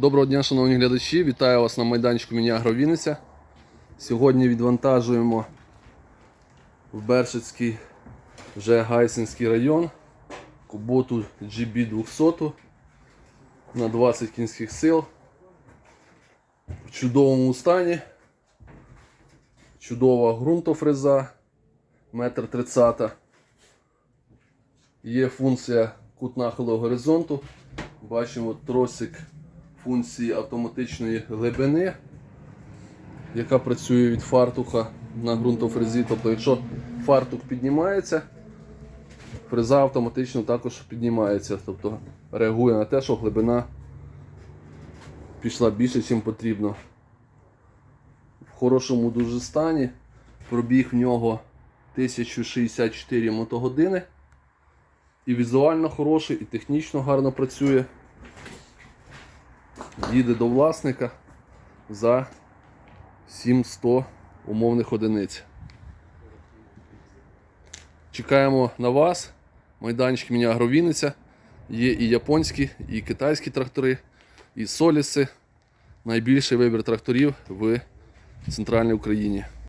Доброго дня, шановні глядачі! Вітаю вас на майданчику Міні-Агро Вінниця. Сьогодні відвантажуємо в Бершицький вже Гайсинський район куботу GB200 на 20 кінських сил в чудовому стані. Чудова ґрунтофреза, метр тридцята. Є функція кут нахилу горизонту. Бачимо тросик функції автоматичної глибини, яка працює від фартуха на ґрунтофрезі. Тобто, якщо фартух піднімається, фреза автоматично також піднімається. Тобто реагує на те, що глибина пішла більше, ніж потрібно. В хорошому дуже стані. Пробіг в нього 1064 мотогодини. І візуально хороший, і технічно гарно працює. Їде до власника за 700 умовних одиниць. Чекаємо на вас. Майданчик міня Агровіниця. Є і японські, і китайські трактори, і соліси. Найбільший вибір тракторів в центральній Україні.